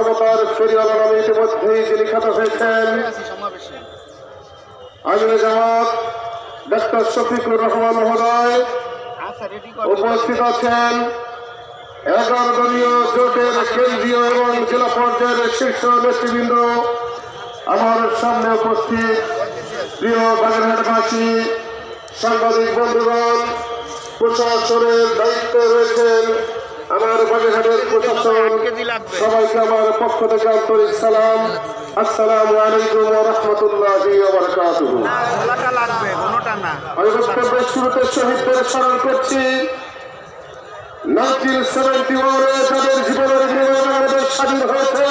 মানবতার শরীর নামে ইতিমধ্যেই যিনি খ্যাত হয়েছেন আমির জামাত, ডাক্তার শফিকুর রহমান মহোদয় উপস্থিত আছেন এগারো দলীয় জোটের কেন্দ্রীয় এবং জেলা পর্যায়ের শীর্ষ নেতৃবৃন্দ। আমার সামনে উপস্থিত প্রিয় বাগেরহাটবাসী সাংবাদিক বন্ধুগণ প্রশাসনের দায়িত্বে রয়েছেন আমার বাগেরহাটের প্রশাসন সবাইকে আমার পক্ষ থেকে আন্তরিক সালাম। আসসালামু আলাইকুম রহমতুল্লাহি বারকাতুহু। ওলাটা লাগবে কোনোটা না। আমি বক্তব্যের শুরুতে শহীদদের স্মরণ করছি। নাইনটিন সেভেন্টি ওয়ানে যাদের জীবনের বিনিময়ে বাংলাদেশ স্বাধীন হয়েছে।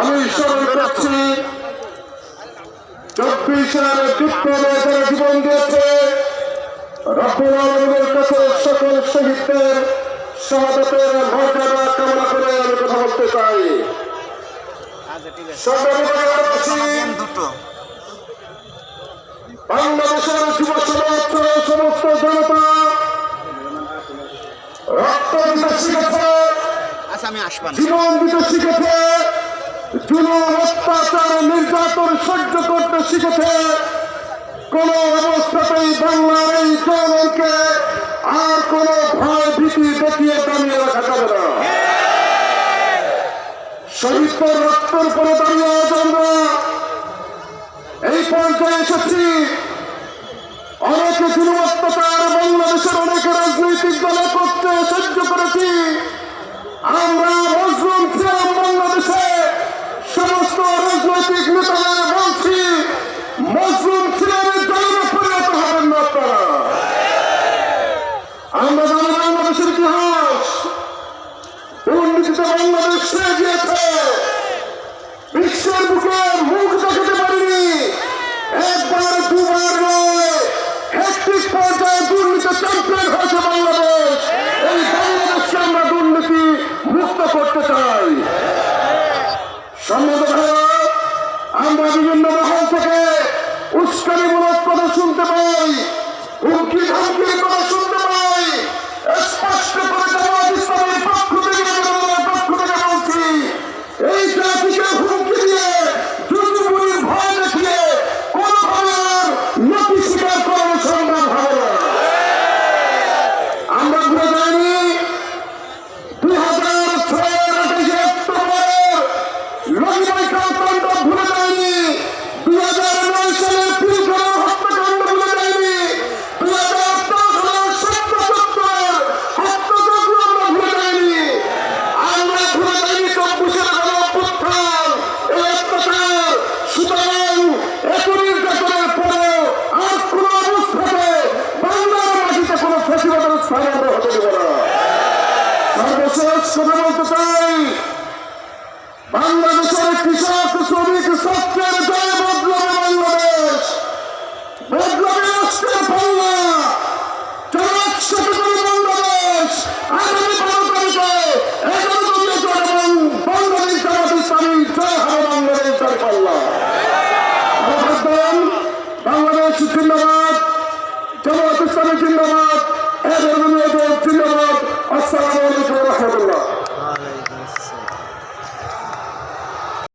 আমি স্মরণ করছি চব্বিশের বিপ্লবে যারা জীবন দিয়েছে রব্বুল আলমের কাছে সকল শহীদদের শাহাদাতের মর্যাদা কামনা করে আমি কথা বলতে চাই। বাংলাদেশের যুব সমাজ সমস্ত জনতা রক্ত দিতে শিখেছে আচ্ছা জীবন দিতে শিখেছে জুলুম অত্যাচার নির্যাতন সহ্য করতে শিখেছে। কোন অবস্থাতেই বাংলার এই জনগণকে আর কোন ভয় ভীতি দেখিয়ে দাঁড়িয়ে রাখা যাবে না। শহীদদের রক্তের উপরে দাঁড়িয়ে আজ আমরা এই পর্যায়ে এসেছি। অনেক জুলুম অত্যাচার বাংলাদেশের অনেক রাজনৈতিক দলে করতে সহ্য করেছি আমরা মজলুম ছিলাম বাংলাদেশে সমস্ত রাজনৈতিক নেতাদের বলছি মজলুম ছিলেন দলে পরিণত হবেন না আপনারা আমরা জানি বাংলাদেশের ইতিহাস দুর্নীতিতে বাংলাদেশ ছেড়ে গিয়েছে বিশ্বের বুকে মুখ দেখাতে পারিনি। একবার, দুবার নয় হ্যাট্রিক পর্যায়ে দুর্নীতি চ্যাম্পিয়ন হয়েছে বাংলাদেশ। এই বাংলাদেশকে আমরা দুর্নীতি মুক্ত সম্মত কথা বলতে চাই। বাংলাদেশের কৃষক, শ্রমিক ছাত্রের জয় বদলাবে বাংলাদেশ। বদলাবে রাষ্ট্রের পাল্লা যারা একসাথে করে বাংলাদেশ। আগামী বারো তারিখে এগারো জোট বাংলাদেশ জামাত ইসলামী জয় হবে বাংলাদেশ তার পাল্লা জিন্দাবাদ। জামাত ইসলামী জিন্দাবাদ।